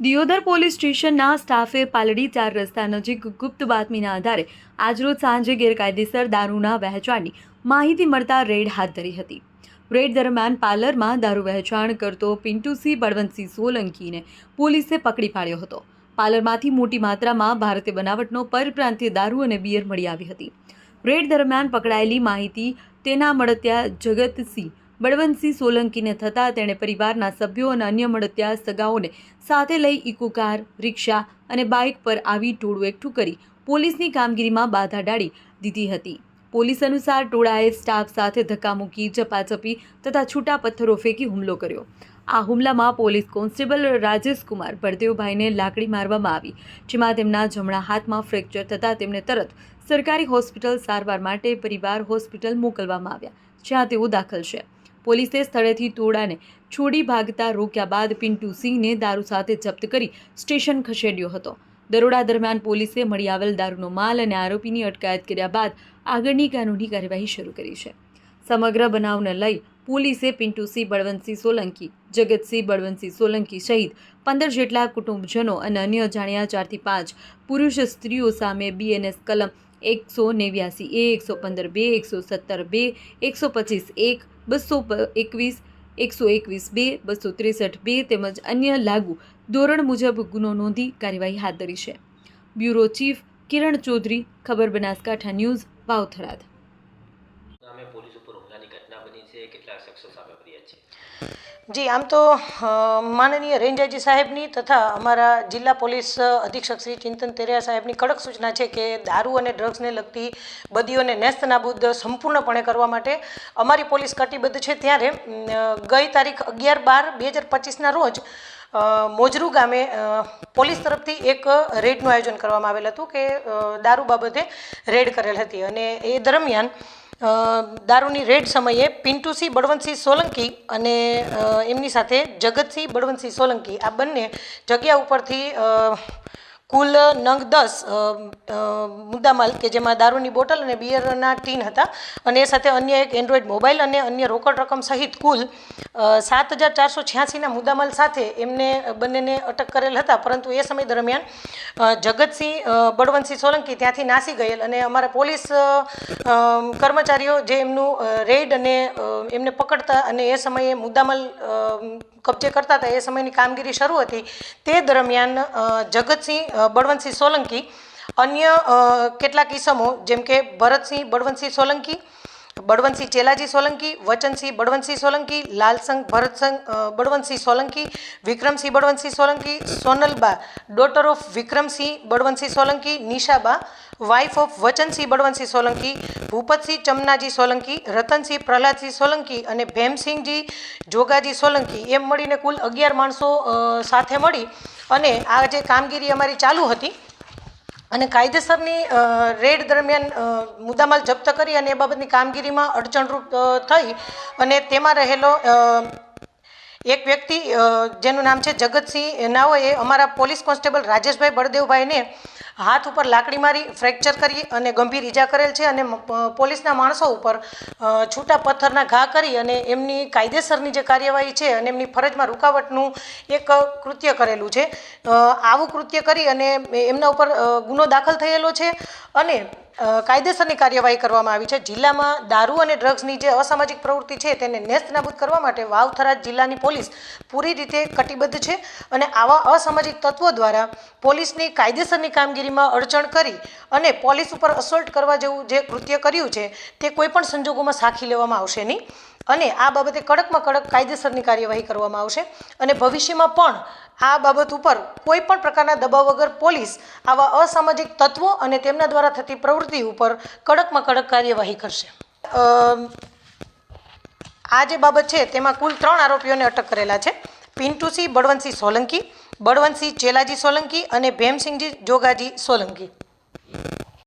Deodar police સ્ટેશનના સ્ટાફે પાલડી ચાર રસ્તા નજીક ગુપ્ત બાતમીના આધારે આજરોજ સાંજે ગેરકાયદેસર દારૂના વહેંચાણની માહિતી મળતા રેડ હાથ ધરી હતી. રેડ દરમિયાન પાર્લરમાં દારૂ વહેંચાણ કરતો પિન્ટુસિંહ બળવંતસિંહ સોલંકીને પોલીસે પકડી પાડ્યો હતો. પાર્લરમાંથી મોટી માત્રામાં ભારતીય બનાવટનો પરપ્રાંતીય દારૂ અને બિયર મળી આવી હતી. રેડ દરમિયાન પકડાયેલી માહિતી તેના મળત્યા જગતસિંહ બળવંતસિંહ સોલંકીને થતાં તેણે પરિવારના સભ્યો અને અન્ય મળત્યા સગાઓને સાથે લઈ ઇકો કાર, રિક્ષા અને બાઇક પર આવી ટોળું એકઠું કરી પોલીસની કામગીરીમાં બાધા ડાળી દીધી હતી. પોલીસ અનુસાર ટોળાએ સ્ટાફ સાથે ધક્કામુક્કી ઝપાઝપી તથા છૂટા પથ્થરો ફેંકી હુમલો કર્યો. આ હુમલામાં પોલીસ કોન્સ્ટેબલ રાજેશકુમાર ભરદેવભાઈને લાકડી મારવામાં આવી, જેમાં તેમના જમણા હાથમાં ફ્રેક્ચર થતાં તેમને તરત સરકારી હોસ્પિટલ સારવાર માટે પરિવાર હોસ્પિટલ મોકલવામાં આવ્યા, જ્યાં તેઓ દાખલ છે. પોલીસે સ્થળેથી ટોળાને છોડી ભાગતા રોક્યા બાદ પિન્ટુ સિંહને દારૂ સાથે જપ્ત કરી સ્ટેશન ખસેડ્યો હતો. દરોડા દરમિયાન પોલીસે મળી આવેલ દારૂનો માલ અને આરોપીની અટકાયત કર્યા બાદ આગળની કાનૂની કાર્યવાહી શરૂ કરી છે. સમગ્ર બનાવને લઈ પોલીસે પિન્ટુસિંહ બળવંતસિંહ સોલંકી જગતસિંહ બળવંતસિંહ સોલંકી સહિત પંદર જેટલા કુટુંબજનો અને અન્ય જાણ્યા ચારથી પાંચ પુરુષ સ્ત્રીઓ સામે બીએનએસ કલમ એકસો નેવ્યાસી એકસો પંદર, બે એકસો સત્તર, બે એકસો પચીસ, એક બસો એકવીસ એકસો એકવીસ, બે બસો ત્રેસઠ, બે તેમજ અન્ય લાગુ ધોરણ મુજબ ગુનો નોંધી કાર્યવાહી હાથ ધરી છે. બ્યુરો ચીફ કિરણ ચૌધરી, ખબર બનાસકાંઠા ન્યૂઝ, વાવથરાદ. નામે પોલીસ ઉપર હુમલાની ઘટના બની છે? કેટલા શખ્સો સામે ફરિયાદ છે? જી, આમ તો માનનીય રેન્જ સાહેબની તથા અમારા જિલ્લા પોલીસ અધિક્ષક શ્રી ચિંતન તેરિયા સાહેબની કડક સૂચના છે કે દારૂ અને ડ્રગ્સને લગતી બદીઓને નેસ્ત નાબૂદ સંપૂર્ણપણે કરવા માટે અમારી પોલીસ કટિબદ્ધ છે. ત્યારે ગઈ તારીખ અગિયાર બાર બે હજાર પચીસના રોજ મોજરૂ ગામે પોલીસ તરફથી એક રેડનું આયોજન કરવામાં આવેલ હતું કે દારૂ બાબતે રેડ કરેલ હતી અને એ દરમિયાન દારૂની રેડ સમયે પિન્ટુસિંહ બળવંતસિંહ સોલંકી અને એમની સાથે જગતસિંહ, બળવંતસિંહ સોલંકી આ બંને જગ્યા ઉપરથી કુલ નંગ દસ મુદ્દામાલ કે જેમાં દારૂની બોટલ અને બિયરના ટીન હતા. અને એ સાથે અન્ય એક એન્ડ્રોઈડ મોબાઈલ અને અન્ય રોકડ રકમ સહિત કુલ સાત હજાર ચારસો છ્યાસીના મુદ્દામાલ સાથે એમને બંનેને અટક કરેલ હતા. પરંતુ એ સમય દરમિયાન જગતસિંહ બળવંતસિંહ સોલંકી ત્યાંથી નાસી ગયેલ અને અમારા પોલીસ કર્મચારીઓ જે એમનું રેડ અને એમને પકડતા અને એ સમયે મુદ્દામાલ કબજે કરતા હતા, એ સમયની કામગીરી શરૂ હતી. તે દરમિયાન જગતસિંહ બળવંતસિંહ સોલંકી. અન્ય કેટલાક ઈસમો જેમ કે ભરતસિંહ બળવંતસિંહ સોલંકી બળવંતસિંહ ચેલાજી સોલંકી વચનસિંહ બળવંતસિંહ સોલંકી લાલસંગ ભરતસંગ અ, Balvantsinh Solanki Vikramsinh Balvantsinh Solanki Sonalba daughter of Vikramsinh Balvantsinh Solanki Nishaba wife of Vachansinh Balvantsinh Solanki Bhupatsinh Chamnaji Solanki Ratansinh Prahladsinh Solanki અને ભેમસિંહજી જોગાજી સોલંકી. એમ મળીને કુલ અગિયાર માણસો સાથે મળી અને આ જે કામગીરી અમારી ચાલુ હતી અને કાયદેસરની રેડ દરમિયાન મુદ્દામાલ જપ્ત કરી અને એ બાબતની કામગીરીમાં અડચણરૂપ થઈ અને તેમાં રહેલો એક વ્યક્તિ જેનું નામ છે જગતસિંહ નાઓએ અમારા પોલીસ કોન્સ્ટેબલ રાજેશભાઈ બળદેવભાઈને હાથ ઉપર લાકડી મારી ફ્રેક્ચર કરી અને ગંભીર ઈજા કરેલ છે અને પોલીસના માણસો ઉપર છૂટા પથ્થરના ઘા કરી અને એમની કાયદેસરની જે કાર્યવાહી છે અને એમની ફરજમાં રૂકાવટનું એક કૃત્ય કરેલું છે. આવું કૃત્ય કરી અને એમના ઉપર ગુનો દાખલ થયેલો છે અને કાયદેસરની કાર્યવાહી કરવામાં આવી છે. જિલ્લામાં દારૂ અને ડ્રગ્સની જે અસામાજિક પ્રવૃત્તિ છે તેને નેસ્ત નાબૂદ કરવા માટે વાવ થરાદ જિલ્લાની પોલીસ પૂરી રીતે કટિબદ્ધ છે અને આવા અસામાજિક તત્વો દ્વારા પોલીસની કાયદેસરની કામગીરીમાં અડચણ કરી અને પોલીસ ઉપર અસોલ્ટ કરવા જેવું જે કૃત્ય કર્યું છે, તે કોઈપણ સંજોગોમાં સાખી લેવામાં આવશે નહીં. અને આ બાબતે કડકમાં કડક કાયદેસરની કાર્યવાહી કરવામાં આવશે અને ભવિષ્યમાં પણ આ બાબત ઉપર કોઈ પણ પ્રકારના દબાવ વગર પોલીસ આવા અસામાજિક તત્વો અને તેમના દ્વારા થતી પ્રવૃત્તિ ઉપર કડકમાં કડક કાર્યવાહી કરશે. આ જે બાબત છે, તેમાં કુલ ત્રણ આરોપીઓને અટક કરેલા છે. પિન્ટુસિંહ બળવંતસિંહ સોલંકી બળવંતસિંહ ચેલાજી સોલંકી અને ભેમસિંહજી જોગાજી સોલંકી.